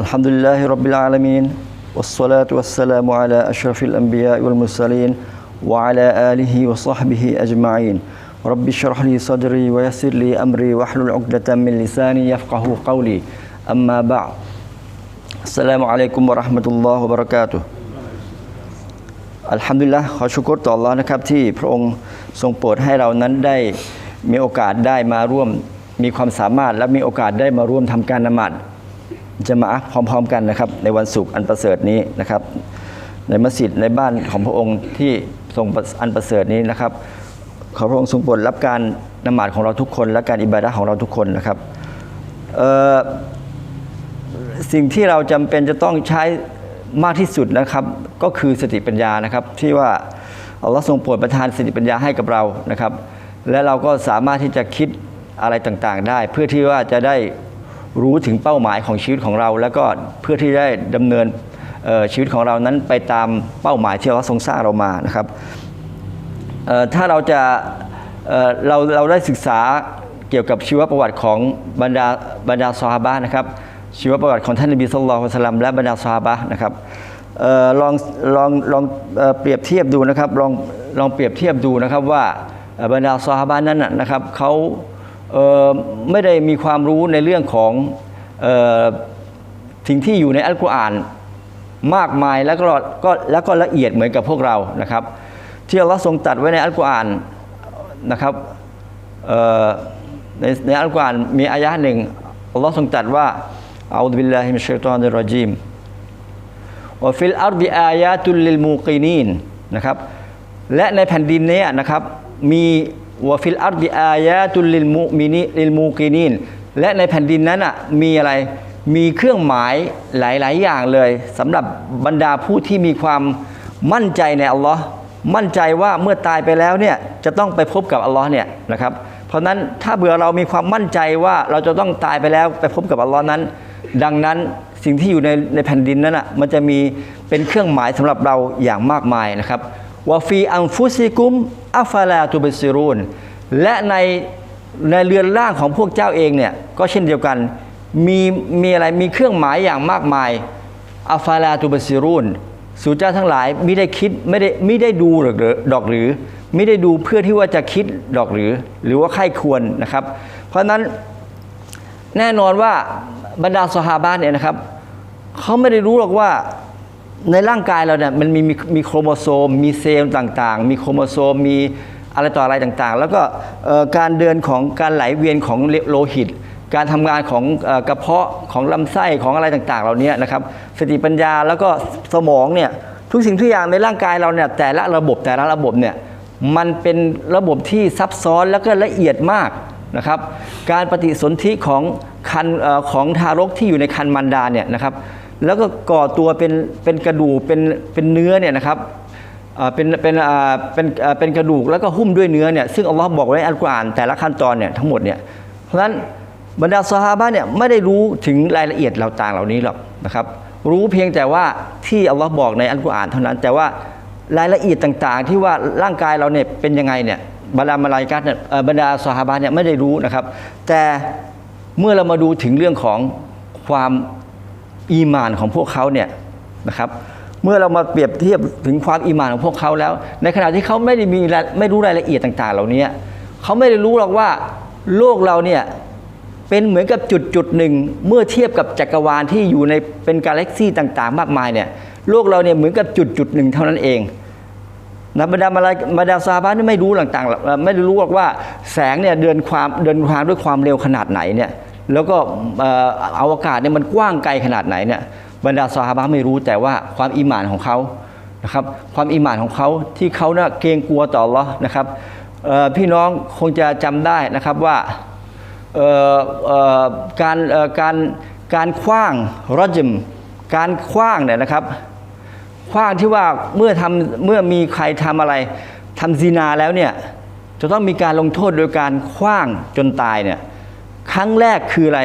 الحمد لله رب العالمين والصلاة والسلام على أشرف الأنبياء والمرسلين وعلى آله وصحبه أجمعين رب اشرح لي صدري ويسر لي أمري واحلل عقدة من لساني يفقه قولي أما بعد السلام عليكم ورحمة الله وبركاته อัลฮัมดุลิลละขอชุกรต่อ Allah นะครับที่พระองค์ทรงโปรดให้เรานั้นได้มีโอกาสได้มาร่วมมีความสามารถและมีโอกาสได้มาร่วมทำการนมัด จะมาพร้อม ๆ กันนะครับ ในวันศุกร์อันประเสริฐนี้นะครับ ในมัสยิดในบ้านของพระองค์ที่ทรงอันประเสริฐนี้นะครับ ขอพระองค์ทรงโปรดรับการนมัดของเราทุกคน และการอิบาดะของเราทุกคนนะครับสิ่งที่เราจำเป็นจะต้องใช้มากที่สุดนะครับ ก็คือสติปัญญานะครับ ที่ว่าอัลลอฮ์ทรงโปรดประทานสติปัญญาให้กับเรานะครับ และเราก็สามารถที่จะคิดอะไรต่างๆ ได้ เพื่อที่ว่าจะได้ รู้ถึงเป้าหมายของชีวิตของเรา แล้วก็เพื่อที่ได้ดำเนินชีวิตของเรานั้นไปตามเป้าหมายที่อัลลอฮ์ทรงสร้างเรามานะครับถ้าเราจะเเราเราได้ศึกษาเกี่ยวกับชีวประวัติของบรรดาบรรดาซอฮาบะนะครับชีวประวัติของท่านนบีสุลต่านสลัมและบรรดาซอฮาบะนะครับออลองลองลองเออเปรียบเทียบดูนะครับลองลองเปรียบเทียบดูนะครับว่าบรรดาซอฮาบะนั้นนะครับเขา ไม่ได้มีความรู้ในเรื่องของสิ่งที่อยู่ในอัลกุรอานมากมายแล้วก็ก็แล้วก็ละเอียดเหมือนกับพวกเรานะครับ ที่อัลลอฮ์ทรงตัดไว้ในอัลกุรอานนะครับในในอัลกุรอานมีอายะห์หนึ่งอัลลอฮ์ทรงตรัดว่าอัลลอฮฺบิลลาฮิมิชัยตอนิรรจีมวะฟิลอัรดิอายาตุลลิลมูกีนีนนะครับและในแผ่นดินนี้นะครับมี วฟิลอัรดิอายาตุลลิลมูมินีลิลมูกีนีนและในแผ่นดินนั้นอะมีอะไรมีเครื่องหมายหลาย ๆ อย่างเลยสำหรับบรรดาผู้ที่มีความมั่นใจในอัลลอฮ์มั่นใจว่าเมื่อตายไปแล้วเนี่ยจะต้องไปพบกับอัลลอฮ์เนี่ยนะครับ เพราะฉะนั้นถ้าเบื่อเรามีความมั่นใจว่าเราจะต้องตายไปแล้วไปพบกับอัลลอฮ์นั้น ดังนั้นสิ่งที่อยู่ในในแผ่นดินนั้นอะมันจะมีเป็นเครื่องหมายสำหรับเราอย่างมากมายนะครับ วาฟีอัมฟุซิกุมอัฟาลาตุเบซิรูนและในในเรือนร่างของพวกเจ้าเองเนี่ยก็เช่นเดียวกันมีมีอะไรมีเครื่องหมายอย่างมากมายอัฟาลาตุเบซิรูนสู่เจ้าทั้งหลายไม่ได้คิดไม่ได้ไม่ได้ดูหรือดอกหรือ ไม่ได้ดูเพื่อที่ว่าจะคิดดอกหรือ หรือว่าใครควรนะครับ เพราะฉะนั้นแน่นอนว่าบรรดาสหาบานเนี่ยนะครับเขาไม่ได้รู้หรอกว่า ในร่างกายเราเนี่ยมันมีมีมีโครโมโซม มีเซลล์ต่างๆ มีโครโมโซมมีอะไรต่ออะไรต่างๆ แล้วก็การเดินของการไหลเวียนของโลหิต การทำงานของกระเพาะของลำไส้ของอะไรต่างๆ เหล่านี้นะครับสติปัญญาแล้วก็สมองเนี่ยทุกสิ่งทุกอย่างในร่างกายเราเนี่ยแต่ละระบบแต่ละระบบเนี่ยมันเป็นระบบที่ซับซ้อนแล้วก็ละเอียดมากนะครับ การปฏิสนธิของคันของทารกที่อยู่ในคันมันดาเนี่ยนะครับ แล้วก็ก่อตัวเป็นเป็นกระดูกเป็นเป็นเนื้อเนี่ยนะครับเป็นเป็นเป็นเป็นกระดูกแล้วก็หุ้มด้วยเนื้อเนี่ยซึ่งอัลลอฮ์บอกไว้ในอัลกุรอานแต่ละขั้นตอนเนี่ยทั้งหมดเนี่ยเพราะฉะนั้นบรรดาซอฮาบะเนี่ยไม่ได้รู้ถึงรายละเอียดเหล่าต่างเหล่านี้หรอกนะครับรู้เพียงแต่ว่าที่อัลลอฮ์บอกในอัลกุรอานเท่านั้น แต่ว่ารายละเอียดต่างๆ ที่ว่าร่างกายเราเนี่ยเป็นยังไงเนี่ยบรรดามาลายกัตเนี่ยบรรดาสหาบาเนี่ยไม่ได้รู้นะครับ แต่เมื่อเรามาดูถึงเรื่องของความ อีมานของพวกเขาเนี่ยนะครับเมื่อเรามาเปรียบเทียบถึงความอีมานของพวกเขาแล้ว ในขณะที่เขาไม่ได้มีรายไม่รู้รายละเอียดต่าง ๆ เหล่านี้เขาไม่ได้รู้หรอกว่าโลกเราเนี่ยเป็นเหมือนกับจุดจุดหนึ่งเมื่อเทียบกับจักรวาลที่อยู่ในเป็นกาแล็กซี่ต่าง ๆ มากมายเนี่ยโลกเราเนี่ยเหมือนกับจุดจุดหนึ่งเท่านั้นเองนะบรรดามาลายบรรดาซาบะนี่ไม่รู้ต่างๆ ไม่รู้หรอกว่าแสงเนี่ยเดินความเดินทางด้วยความเร็วขนาดไหนเนี่ย แล้วก็เอ่ออวกาศเนี่ยมันกว้างไกลขนาดไหนเนี่ยบรรดาซาบะไม่รู้แต่ว่าความอิหมานของเขานะครับความอิหมานของเขาที่เขาเนี่ยเกรงกลัวต่ออัลเลาะห์นะครับพี่น้องคงจะจำได้นะครับว่าการการการคว้างรอจิมการคว้างเนี่ยนะครับขว้างที่ว่าเมื่อทำเมื่อมีใครทำอะไรทำซีนาแล้วเนี่ยจะต้องมีการลงโทษโดยการคว้างจนตายเนี่ย ครั้งแรกคืออะไร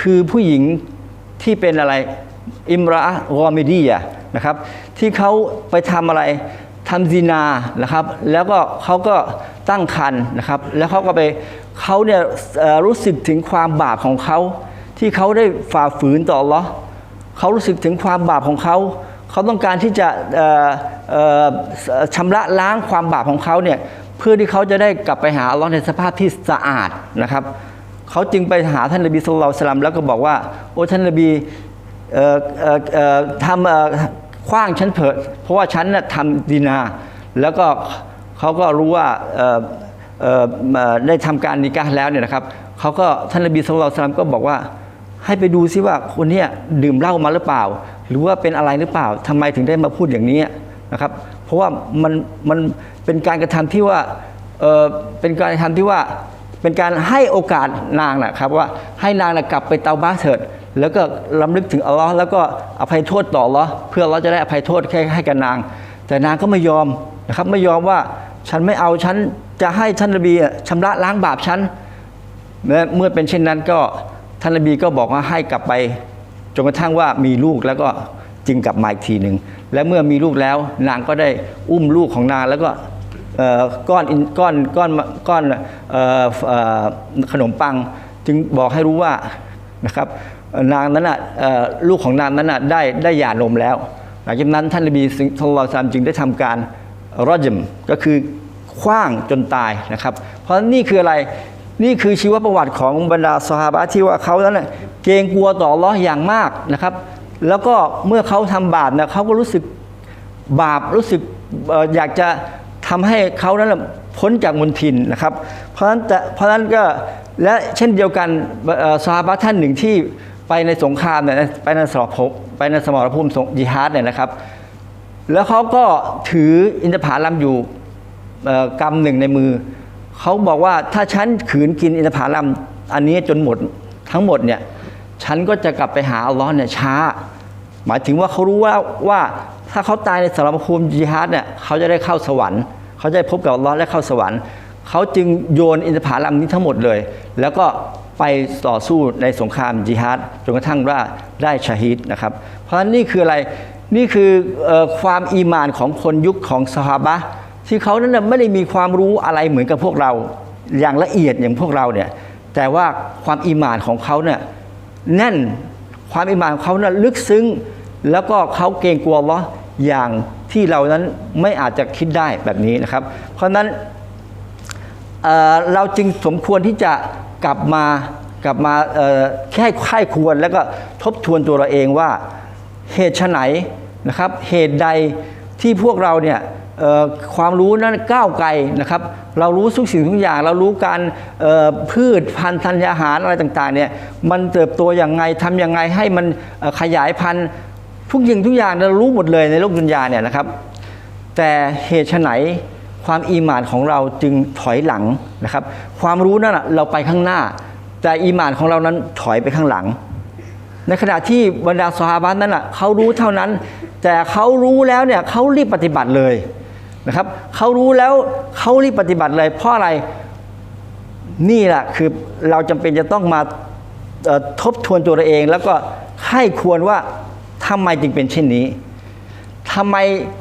คือผู้หญิงที่เป็นอะไรอิมราอะรอมิดีอะนะครับ ที่เขาไปทำอะไรทำซีนานะครับ แล้วก็เขาก็ตั้งครรภ์นะครับ แล้วเขาก็ไปเขาเนี่ยรู้สึกถึงความบาปของเขาที่เขาได้ฝ่าฝืนต่ออัลเลอเขารู้สึกถึงความบาปของเขาเขาต้องการที่จะชำระล้างความบาปของเขาเนี่ยเพื่อที่เขาจะได้กลับไปหาอัลลอฮ์ในสภาพที่สะอาดนะครับ เขาจึงไปหาท่านนบีสุลต่านสลัมแล้วก็บอกว่า โอ้ท่านนบีเอ่อเอ่อเอ่อทำเอ่อคว้างฉันเผิดเพราะว่าฉันน่ะทำดีนา แล้วก็เขาก็รู้ว่าได้ทำการนิกายแล้วเนี่ยนะครับเขาก็ท่านนบีสุลต่านสลัมก็บอกว่า ให้ไปดูซิว่าคนนี้ดื่มเหล้ามาหรือเปล่า หรือว่าเป็นอะไรหรือเปล่าทำไมถึงได้มาพูดอย่างนี้นะครับ เพราะว่ามันมันเป็นการกระทำที่ว่าเเป็นการกระทำที่ว่า เป็นการให้โอกาสนางนะครับว่าให้นางนะกลับไปเตาบ้าเถิดแล้วก็ลำลึกถึงอัลลอฮ์แล้วก็อภัยโทษต่ออัลลอฮ์เพื่อเราจะได้อภัยโทษแค่ให้กับนาง แต่นางก็ไม่ยอมนะครับไม่ยอมว่าฉันไม่เอาฉันจะให้ท่านนบีอะชำระล้างบาปฉันเมื่อเมื่อเป็นเช่นนั้นก็ท่านนบีก็บอกว่าให้กลับไปจนกระทั่งว่ามีลูกแล้วก็จึงกลับมาอีกทีหนึ่งและเมื่อมีลูกแล้วนางก็ได้อุ้มลูกของนางแล้วก็ ก้อนก้อนก้อนก้อนขนมปัง จึงบอกให้รู้ว่านะครับนางนั้นน่ะลูกของนางนั้นน่ะได้ได้หย่านมแล้ว หลังจากนั้นท่านนบีสุลต่านจึงได้ทำการรอจมก็คือคว้างจนตายนะครับ เพราะนี่คืออะไรนี่คือชีวประวัติของบรรดาสหาที่ว่าเขานั้นเกรงกลัวต่ออัลเลออย่างมากนะครับ แล้วก็เมื่อเขาทำบาปนี่ยเขาก็รู้สึกบาปรู้สึกอยากจะ ทำให้เขานั้นนะพ้นจากมนทินนะครับ เพราะฉะนั้นแต่เพราะฉะนั้นก็และเช่นเดียวกันเอ่อสหาท่านหนึ่งที่ไปในสงครามเนี่ยไปในสมรภูมิไปในสมรภูมิยิฮาดเนี่ยนะครับ แล้วเขาก็ถืออินทผลัมอยู่กำหนึ่งในมือ เขาบอกว่าถ้าฉันขืนกินอินทผลัมอันนี้จนหมดทั้งหมดเนี่ยฉันก็จะกลับไปหาอัลลอฮ์เนี่ยช้า หมายถึงว่าเขารู้ว่าว่าถ้าเขาตายในสารภูมิจิฮาดเนี่ยเขาจะได้เข้าสวรรค์ เขาจะได้พบกับอัลอฮ์และเข้าสวรรค์ เขาจึงโยนอินทผลัมนี้ทั้งหมดเลย แล้วก็ไปต่อสู้ในสงครามจิฮาดจนกระทั่งว่าได้ชาฮิดนะครับ เพราะนี่คืออะไรนี่คือออความอีมานของคนยุคของสฮาบะที่เขานั้นไม่ได้มีความรู้อะไรเหมือนกับพวกเราอย่างละเอียดอย่างพวกเราเนี่ยแต่ว่าความอีมานของเขาเนี่ยแน่นความอีหมานของเขานั้นลึกซึ้ง แล้วก็เขาเกรงกลัวลเลาอย่าง ที่เรานั้นไม่อาจจะคิดได้แบบนี้นะครับ เพราะฉะนั้นเเราจึงสมควรที่จะกลับมากลับมาแค่ค่ายควรแล้วก็ทบทวนตัวเราเองว่าเหตุไฉนนะครับ เหตุใดที่พวกเราเนี่ยความรู้นั้นก้าวไกลนะครับ เรารู้ทุกสิ่งทุกอย่าง เรารู้การพืชพันธุ์ธัญญาหารอะไรต่างๆเนี่ยมันเติบโตอย่างไงทำยังไงให้มันขยายพันธุ์ ทุกอย่างทุกอย่างเรารู้หมดเลยในโลกดุนยาเนี่ยนะครับ แต่เหตุไฉนความอีหมานของเราจึงถอยหลังนะครับ ความรู้นั่นเราไปข้างหน้า แต่อีหมานของเรานั้นถอยไปข้างหลัง ในขณะที่บรรดาสหาบนั้นน่ะเขารู้เท่านั้น แต่เขารู้แล้วเนี่ยเขารีบปฏิบัติเลยนะครับเขารู้แล้วเขารีบปฏิบัติเลย เพราะอะไรนี่แหละคือเราจำเป็นจะต้องมาทบทวนตัวเราเอง แล้วก็ให้ควรว่า ทำไมจึงเป็นเช่นนี้ทำไม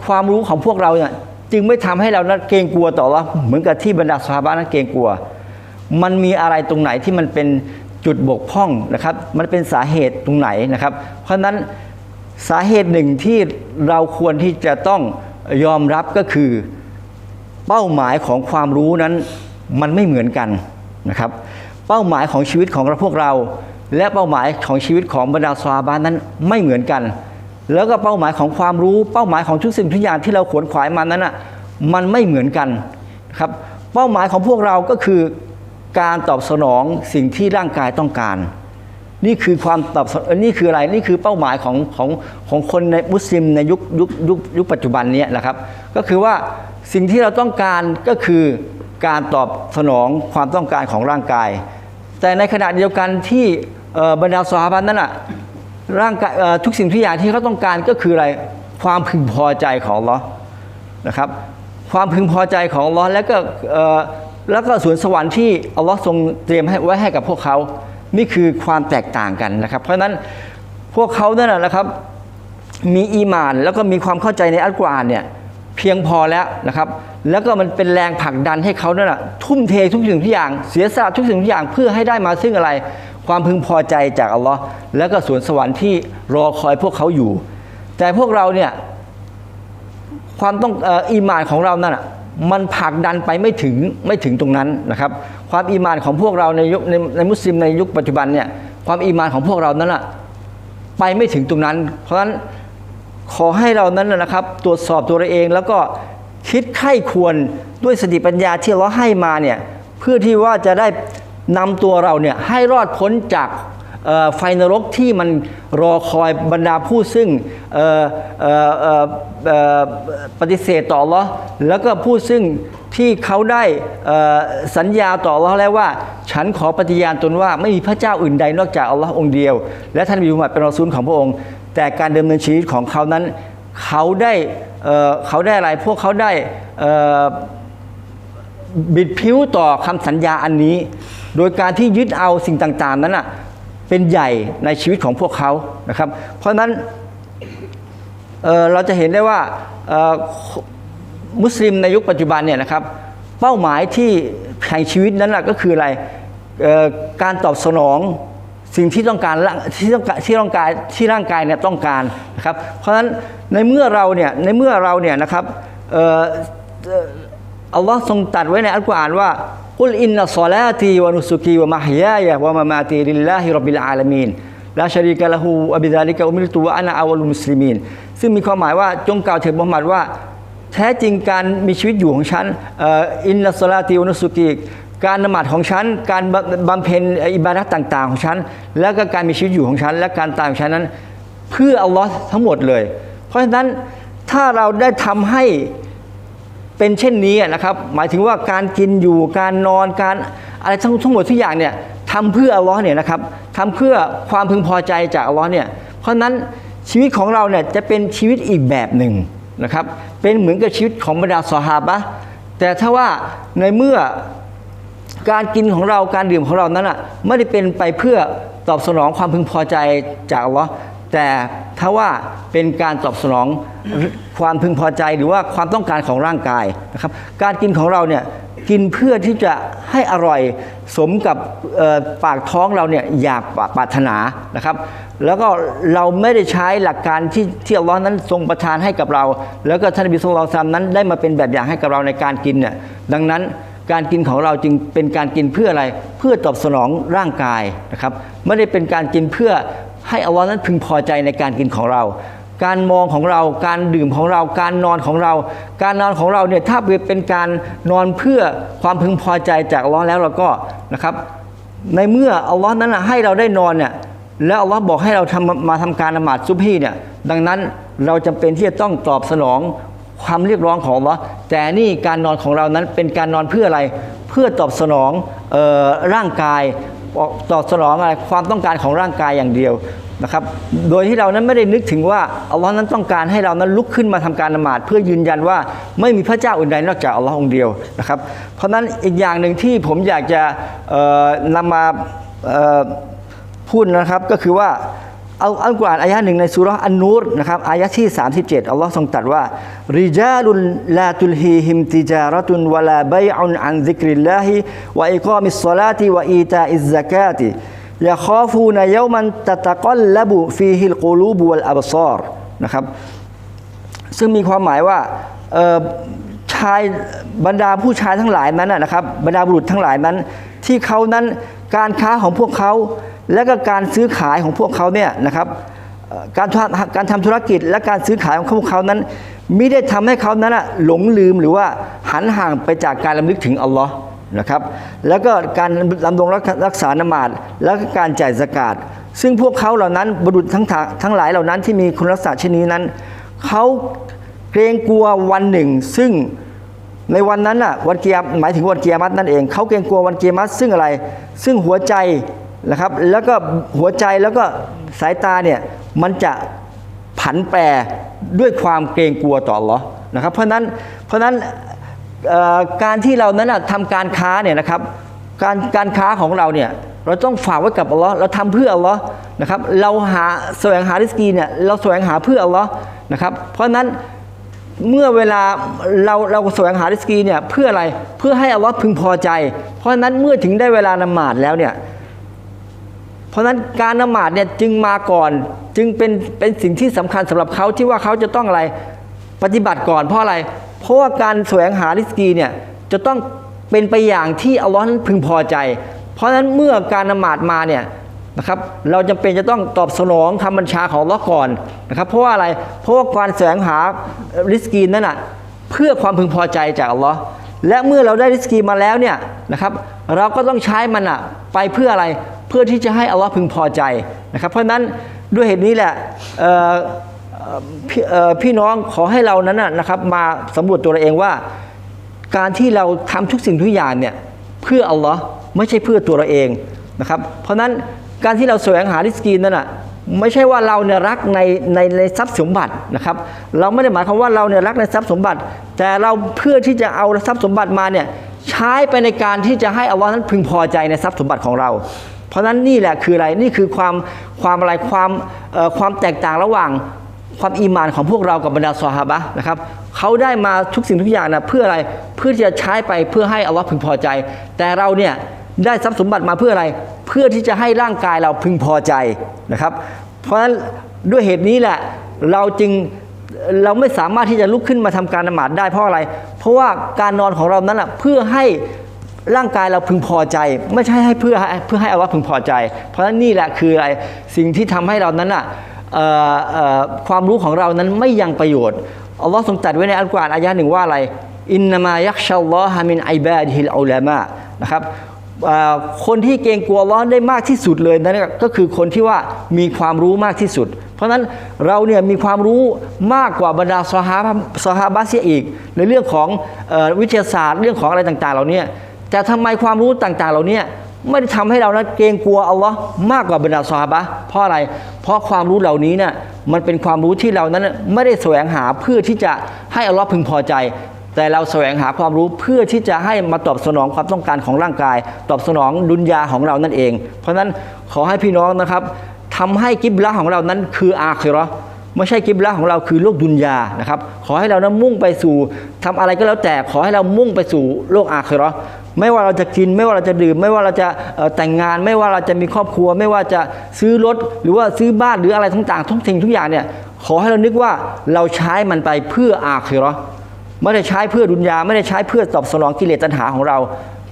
ความรู้ของพวกเราเนี่ยจึงไม่ทำให้เรานั้นเกรงกลัวต่อเราเหมือนกับที่บรรดาสหาบะนั้นเกรงกลัว มันมีอะไรตรงไหนที่มันเป็นจุดบกพร่องนะครับ มันเป็นสาเหตุตรงไหนนะครับ เพราะฉะนั้นสาเหตุหนึ่งที่เราควรที่จะต้องยอมรับก็คือเป้าหมายของความรู้นั้นมันไม่เหมือนกันนะครับ เป้าหมายของชีวิตของเราพวกเรา และเป้าหมายของชีวิตของบรรดาซาบานนั้นไม่เหมือนกัน แล้วก็เป้าหมายของความรู้เป้าหมายของทุกสิ่งทุกอย่างที่เราขวนขวายมานั้นอะมันไม่เหมือนกันครับเป้าหมายของพวกเราก็คือการตอบสนองสิ่งที่ร่างกายต้องการ นี่คือความตอบสนเอ่อนี่คืออะไรนี่คือเป้าหมายของของของคนในมุสลิมในยุคยุคยุคยุคปัจจุบันนี้นะครับ ก็คือว่าสิ่งที่เราต้องการก็คือการตอบสนองความต้องการของร่างกาย แต่ในขณะเดียวกันที่ บรรดาสหาบันนั้นอะร่างกายทุกสิ่งทุกอย่างที่เขาต้องการก็คืออะไรความพึงพอใจของลอนะครับ ความพึงพอใจของลอแล้วก็แล้วก็สวนสวรรค์ที่อัลลอฮ์ทรงเตรียมให้ไว้ให้กับพวกเขานี่คือความแตกต่างกันนะครับ เพราะฉะนั้นพวกเขาเนั่นแหละนะครับมีอีมานแล้วก็มีความเข้าใจในอัลกุรอานเนี่ยเพียงพอแล้วนะครับ แล้วก็มันเป็นแรงผลักดันให้เขาเนั่นแหะทุ่มเททุกสิ่งทุกอย่างเสียสละทุกสิ่งทุกอย่างเพื่อให้ได้มาซึ่งอะไร ความพึงพอใจจากอัลลอฮ์แล้วก็สวนสวรรค์ที่รอคอยพวกเขาอยู่ แต่พวกเราเนี่ยความต้องเอ่ออีหมานของเรานั่นอะมันผลักดันไปไม่ถึงไม่ถึงตรงนั้นนะครับ ความอีหมานของพวกเราในยุคในในมุสลิมในยุคปัจจุบันเนี่ยความอีหมานของพวกเรานั้นอะไปไม่ถึงตรงนั้น เพราะฉะนั้นขอให้เรานั้นนะนะครับ ตรวจสอบตัวเราเองแล้วก็คิดไข้ควรด้วยสติปัญญาที่เราให้มาเนี่ยเพื่อที่ว่าจะได้ นำตัวเราเนี่ยให้รอดพ้นจากไฟนรกที่มันรอคอยบรรดาผู้ซึ่งปฏิเสธต่ออัลเลาะแล้วก็ผู้ซึ่งที่เขาได้สัญญาต่อเลาะแล้วว่า ฉันขอปฏิญาณตนว่าไม่มีพระเจ้าอื่นใดนอกจากอัลลาะห์องเดียว และท่านมีมุฮัมมัดเป็นรอซูลของพระองค์ แต่การดำเนินชีวิตของเขานั้นเขาได้เขาได้อะไรพวกเขาได้บิดผิวต่อคำสัญญาอันนี้ โดยการที่ยึดเอาสิ่งต่างๆ นั้นอะเป็นใหญ่ในชีวิตของพวกเขานะครับ เพราะฉะนั้นเเราจะเห็นได้ว่ามุสลิมในยุคปัจจุบันเนี่ยนะครับ เป้าหมายที่แห่งชีวิตนั้นนะก็คืออะไรการตอบสนองสิ่งที่ต้องการที่ต้องการที่ร่างกายที่ร่างกายเนี่ยต้องการนะครับ เพราะฉะนั้นในเมื่อเราเนี่ยในเมื่อเราเนี่ยนะครับอัลลอฮ์ทรงตัดไว้ในอัลกุรอานว่า อุลอินนัสลาตีวะนุสุกีวะมะฮิยายะวะมะมาตีลิลลาฮิร็อบบิลอาลามีนลาชารีกะละฮูอับิดาลิกะอุมิรตุวะอานะอาวะลุมุสลิมีนซึ่งมีความหมายว่าจงกล่าวเถิดมุฮัมมัดว่า แท้จริงการมีชีวิตอยู่ของฉันอินนัสลาตีวะนุสุกีการนมาดของฉัน การบำเพ็ญอิบาดัตต่าง ๆ ของฉัน แล้วก็การมีชีวิตอยู่ของฉัน และการตายของฉันนั้น เพื่ออัลลอฮ์ทั้งหมดเลย เพราะฉะนั้นถ้าเราได้ทำให้ เป็นเช่นนี้นะครับหมายถึงว่าการกินอยู่การนอนการอะไรทั้งทั้งหมดทุกอย่างเนี่ยทำเพื่ออัลลอฮ์เนี่ยนะครับทำเพื่อความพึงพอใจจากอัลลอฮ์เนี่ยเพราะนั้นชีวิตของเราเนี่ยจะเป็นชีวิตอีกแบบหนึ่งนะครับเป็นเหมือนกับชีวิตของบรรดาสหาบะแต่ถ้าว่าในเมื่อการกินของเราการดื่มของเรานั้นอะไม่ได้เป็นไปเพื่อตอบสนองความพึงพอใจจากอัลลอฮ์ แต่ถ้าว่าเป็นการตอบสนองความพึงพอใจหรือว่าความต้องการของร่างกายนะครับ การกินของเราเนี่ยกินเพื่อที่จะให้อร่อยสมกับปากท้องเราเนี่ยอยากปรารถนานะครับ แล้วก็เราไม่ได้ใช้หลักการที่ที่อัลลอฮ์นั้นทรงประทานให้กับเรา แล้วก็ท่านบีสุลต่านนั้นได้มาเป็นแบบอย่างให้กับเราในการกินเนี่ยดังนั้นการกินของเราจึงเป็นการกินเพื่ออะไร เพื่อตอบสนองร่างกายนะครับ ไม่ได้เป็นการกินเพื่อ ให้อัลลอฮ์นั้นพึงพอใจในการกินของเรา การมองของเรา การดื่มของเรา การนอนของเรา การนอนของเราเนี่ยถ้าเป็นการนอนเพื่อความพึงพอใจจากอัลลอฮ์แล้วเราก็นะครับ ในเมื่ออัลลอฮ์นั้นนะให้เราได้นอนเนี่ยแล้วอัลลอฮ์บอกให้เราทำมาทำการนมาดซุบฮีเนี่ยดังนั้นเราจำเป็นที่จะต้องตอบสนองความเรียกร้องของอัลลอฮ์แต่นี่การนอนของเรานั้นเป็นการนอนเพื่ออะไร เพื่อตอบสนองออร่างกาย ตอบสนองอะไรความต้องการของร่างกายอย่างเดียวนะครับ โดยที่เรานั้นไม่ได้นึกถึงว่าอัลลอฮ์นั้นต้องการให้เรานั้นลุกขึ้นมาทำการนมาด เพื่อยืนยันว่าไม่มีพระเจ้าอื่นใดนอกจากอัลลอฮ์องเดียวนะครับ เพราะฉะนั้นอีกอย่างหนึ่งที่ผมอยากจะเอ่อนำมาพูดนะครับก็คือว่า เอาอัลกุรอานอายะหนึ่งในสุรอันนูรนะครับอายะที่ 37 อัลลอฮ์ทรงตรัสว่าริจาลุนลาตุลฮีฮิมติจารตุนวะลาบัยอุนอันซิกริลลาฮิวะอิกามิสศอลาติวะอีตาอิซซะกาติยะคอฟูนยามันตะตะกัลลบุฟีฮิลกูลูบวัลอับซอรนะครับ ซึ่งมีความหมายว่าเอ่อชายบรรดาผู้ชายทั้งหลายนั้นนะครับ บรรดาบุรุษทั้งหลายนั้น ที่เขานั้นการค้าของพวกเขา และก็การซื้อขายของพวกเขาเนี่ยนะครับการทำการทำธุรกิจและการซื้อขายของพวกเขานั้นมิได้ทำให้เขานั้นหลงลืมหรือว่าหันห่างไปจากการลำลึกถึงอัลลอฮ์นะครับ แล้วก็การดำรงรักษานมาดแล้วก็การจ่ายสกาดซึ่งพวกเขาเหล่านั้นบุรุษทั้งทั้งหลายเหล่านั้นที่มีคุณลักษณะเช่นนี้นั้นเขาเกรงกลัววันหนึ่ง ซึ่งในวันนั้นน่ะวันเกียร์หมายถึงวันเกียร์มัดนั่นเองเขาเกรงกลัววันเกียร์มัดซึ่งอะไร ซึ่งหัวใจ นะครับ แล้วก็หัวใจแล้วก็สายตาเนี่ยมันจะผันแปรด้วยความเกรงกลัวต่ออัลเลอนะครับ เพราะนั้นเพราะนั้นการที่เรานั้นน่ะทำการค้าเนี่ยนะครับ การการค้าของเราเนี่ยเราต้องฝากไว้กับอัลลอฮ์เราทำเพื่ออัลลอฮ์นะครับ เราหาแสวงหาริสกีเนี่ยเราแสวงหาเพื่ออัลลอฮ์นะครับ เพราะฉะนั้นเมื่อเวลาเราเราแสวงหาริสกีเนี่ยเพื่ออะไรเพื่อให้อัลลอฮ์พึงพอใจ เพราะฉะนั้นเมื่อถึงได้เวลานมาดแล้วเนี่ย ราะนั้นการนมาดเนี่ยจึงมาก่อนจึงเป็นเป็นสิ่งที่สำคัญสำหรับเขาที่ว่าเขาจะต้องอะไรปฏิบัติก่อนเพราะอะไร เพราะว่าการแสวงหาริสกีเนี่ยจะต้องเป็นไปอย่างที่อัลลอฮ์นั้นพึงพอใจ เพราะฉะนั้นเมื่อการนมาดมาเนี่ยนะครับเราจำเป็นจะต้องตอบสนองคำบัญชาของอัลลอฮ์ก่อนนะครับ เพราะว่าอะไรเพราะว่าการแสวงหาริสกีนั้นอะเพื่อความพึงพอใจจากอัลลอฮ์ และเมื่อเราได้ริสกีมาแล้วเนี่ยนะครับ เราก็ต้องใช้มันอะไปเพื่ออะไรเพื่อที่จะให้อัลลอฮ์พึงพอใจนะครับ เพราะนั้นด้วยเหตุนี้แหละพี่เอ่อพี่น้องขอให้เรานั้นนะครับ มาสำรวจตัวเราเองว่า การที่เราทำทุกสิ่งทุกอย่างเนี่ยเพื่ออัลลอฮ์ไม่ใช่เพื่อตัวเราเองนะครับ เพราะนั้นการที่เราแสวงหาริสกีนั่นน่ะ ไม่ใช่ว่าเราเนี่ยรักในในในทรัพย์สมบัตินะครับ เราไม่ได้หมายความว่าเราเนี่ยรักในทรัพย์สมบัติ แต่เราเพื่อที่จะเอาทรัพย์สมบัติมาเนี่ยใช้ไปในการที่จะให้อัลลอฮ์นั้นพึงพอใจในทรัพย์สมบัติของเรา เพราะฉะนั้นนี่แหละคืออะไรนี่คือความความอะไรความความแตกต่างระหว่างความอีมานของพวกเรากับบรรดาซอฮาบะนะครับเขาได้มาทุกสิ่งทุกอย่างนะเพื่ออะไรเพื่อที่จะใช้ไปเพื่อให้อัลลอฮ์พึงพอใจ แต่เราเนี่ย ได้ทรัพย์สมบัติมาเพื่ออะไร เพื่อที่จะให้ร่างกายเราพึงพอใจนะครับ เพราะฉะนั้นด้วยเหตุนี้แหละเราจึงเราไม่สามารถที่จะลุกขึ้นมาทำการนมาดได้เพราะอะไร เพราะว่าการนอนของเรานั้นอะเพื่อให้ร่างกายเราพึงพอใจ ไม่ใช่ให้เพื่อเพื่อให้อัลลอฮ์พึงพอใจ เพราะฉะนั้นนี่แหละคืออะไรสิ่งที่ทำให้เรานั้นอะความรู้ของเรานั้นไม่ยังประโยชน์อัลลอฮ์ทรงตรัสไว้ในอัลกุรอานอายะห์หนึ่งว่าอะไรอินนามายักชัลลอฮะมินอิบาดิฮิลอุลามะนะครับ คนที่เกรงกลัวอัลลอฮ์ได้มากที่สุดเลยนั่นก็คือคนที่ว่ามีความรู้มากที่สุด เพราะฉะนั้นเราเนี่ยมีความรู้มากกว่าบรรดาซอฮาซอฮาบะเสียอีก ในเรื่องของอวิทยาศาสตร์เรื่องของอะไรต่างๆเหล่านี้แต่ทำไมความรู้ต่างๆเหล่านี้ไม่ได้ทำให้เรานั้นเกรงกลัวอัลลอฮ์มากกว่าบรรดาซอฮาบะเพราะอะไร เพราะความรู้เหล่านี้เนี่ยมันเป็นความรู้ที่เรานั้นไม่ได้แสวงหาเพื่อที่จะให้อัลลอฮ์พึงพอใจ แต่เราแสวงหาความรู้เพื่อที่จะให้มาตอบสนองความต้องการของร่างกาย ตอบสนองดุนยาของเรานั่นเอง เพราะฉะนั้นขอให้พี่น้องนะครับทำให้กิบละของเรานั้นคืออาคิราะห์ไม่ใช่กิบละของเราคือโลกดุนยานะครับ ขอให้เรานั้นมุ่งไปสู่ทำอะไรก็แล้วแต่ ขอให้เรามุ่งไปสู่โลกอาคิราะห์ไม่ว่าเราจะกิน ไม่ว่าเราจะดื่ม ไม่ว่าเราจะแต่งงาน ไม่ว่าเราจะมีครอบครัว ไม่ว่าจะซื้อรถหรือว่าซื้อบ้านหรืออะไรต่างๆทุกสิ่งทุกอย่างเนี่ยขอให้เรานึกว่าเราใช้มันไปเพื่ออาคิราะห์ ไม่ได้ใช้เพื่อดุนยาไม่ได้ใช้เพื่อตอบสนองกิเลสตัณหาของเรา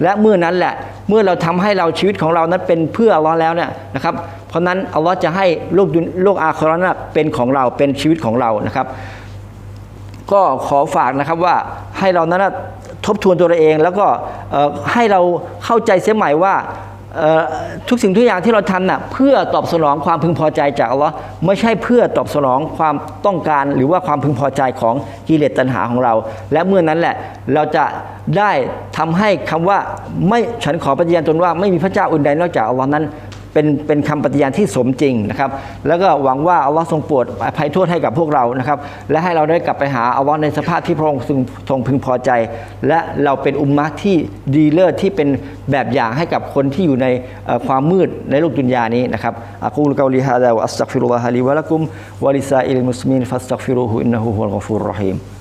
และเมื่อนั้นแหละเมื่อเราทำให้เราชีวิตของเรานั้นเป็นเพื่ออัลลอฮ์แล้วเนี่ยนะครับเพราะนั้นอัลลอฮ์จะให้โลกดุนโลกอาครานะเป็นของเราเป็นชีวิตของเรานะครับ ก็ขอฝากนะครับว่าให้เรานั้นนะทบทวนตัวเราเอง แล้วก็ให้เราเข้าใจเสียใหม่ว่า ทุกสิ่งทุกอย่างที่เราทำน่ะเพื่อตอบสนองความพึงพอใจจากอัลลอฮ์ไม่ใช่เพื่อตอบสนองความต้องการหรือว่าความพึงพอใจของกิเลสตัณหาของเรา และเมื่อนั้นแหละเราจะได้ทำให้คำว่าไม่ฉันขอปฏิญาณตนว่าไม่มีพระเจ้าอื่นใดนอกจากอัลลอฮ์นั้น เป็นเป็นคำปฏิญาณที่สมจริงนะครับ แล้วก็หวังว่าอัลลอฮ์ทรงโปรดอภัยโทษให้กับพวกเรานะครับ และให้เราได้กลับไปหาอัลลอฮ์ในสภาพที่พระองค์ทรงทรงพึงพอใจ และเราเป็นอุมมะที่ดีเลิศที่เป็นแบบอย่างให้กับคนที่อยู่ในความมืดในโลกดุนยานี้นะครับอะกูลกาลิฮะดาวะอัสตักฟิรุลลอฮะลีวะละกุมวะลิซาอิลมุสลิมินฟัสตักฟิรูฮุอินนะฮูฮุวะลกอฟูรรอฮีม